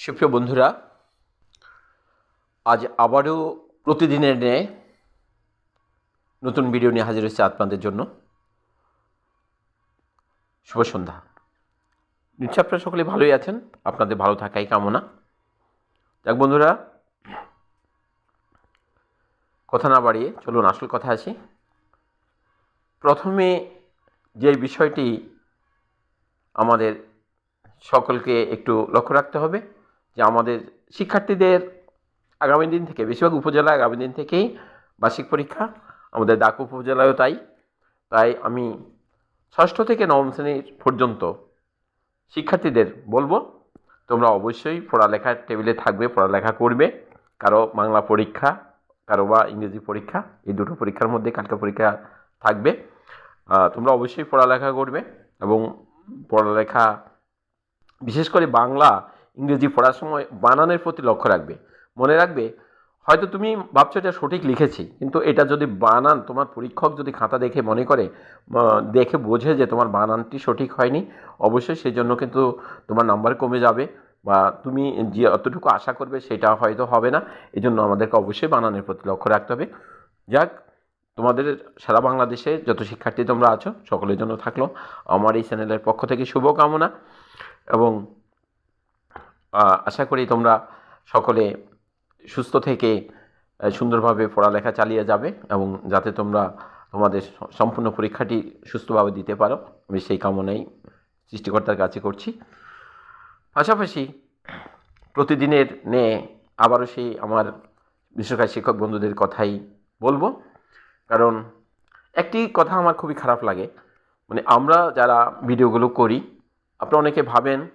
সুপ্রিয় বন্ধুরা, আজ আবারও প্রতিদিনের ন্যায় নতুন ভিডিও নিয়ে হাজির হচ্ছে আপনাদের জন্য। শুভ সন্ধ্যা। নিশ্চয় আপনারা সকলে ভালোই আছেন, আপনাদের ভালো থাকাই কামনা। যাক বন্ধুরা, কথা না বাড়িয়ে চলুন, আসল কথা আসি। প্রথমে যে বিষয়টি আমাদের সকলকে একটু লক্ষ্য রাখতে হবে যে আমাদের শিক্ষার্থীদের আগামী দিন থেকে, বেশিরভাগ উপজেলা আগামী দিন থেকেই বার্ষিক পরীক্ষা, আমাদের ডাক উপজেলায়ও তাই। তাই আমি ষষ্ঠ থেকে নবম শ্রেণির পর্যন্ত শিক্ষার্থীদের বলব, তোমরা অবশ্যই পড়ালেখার টেবিলে থাকবে, পড়ালেখা করবে। কারও বাংলা পরীক্ষা, কারও বা ইংরেজি পরীক্ষা, এই দুটো পরীক্ষার মধ্যে কালকে পরীক্ষা থাকবে। তোমরা অবশ্যই পড়ালেখা করবে এবং পড়ালেখা, বিশেষ করে বাংলা ইংরেজি পড়ার সময় বানানের প্রতি লক্ষ্য রাখবে। মনে রাখবে, হয়তো তুমি ভাবছ এটা সঠিক লিখেছি, কিন্তু এটা যদি বানান, তোমার পরীক্ষক যদি খাতা দেখে মনে করে দেখে বোঝে যে তোমার বানানটি সঠিক হয়নি, অবশ্যই সেই জন্য কিন্তু তোমার নাম্বার কমে যাবে বা তুমি যে অতটুকু আশা করবে সেটা হয়তো হবে না। এই জন্য আমাদেরকে অবশ্যই বানানের প্রতি লক্ষ্য রাখতে হবে। যাক, তোমাদের সারা বাংলাদেশে যত শিক্ষার্থী তোমরা আছো, সকলের জন্য থাকল। আমার এই চ্যানেলের পক্ষ থেকে শুভকামনা এবং আশা করি তোমরা সকলে সুস্থ থেকে সুন্দরভাবে পড়ালেখা চালিয়ে যাবে এবং যাতে তোমরা তোমাদের সম্পূর্ণ পরীক্ষাটি সুস্থভাবে দিতে পারো। আমি সেই কামনাই সৃষ্টিকর্তার কাছে করছি। পাশাপাশি প্রতিদিনের নে আবারও সেই আমার বিশ্বকার শিক্ষক বন্ধুদের কথাই বলব। কারণ একটি কথা আমার খুবই খারাপ লাগে। মানে আমরা যারা ভিডিওগুলো করি, আপনারা অনেকে ভাবেন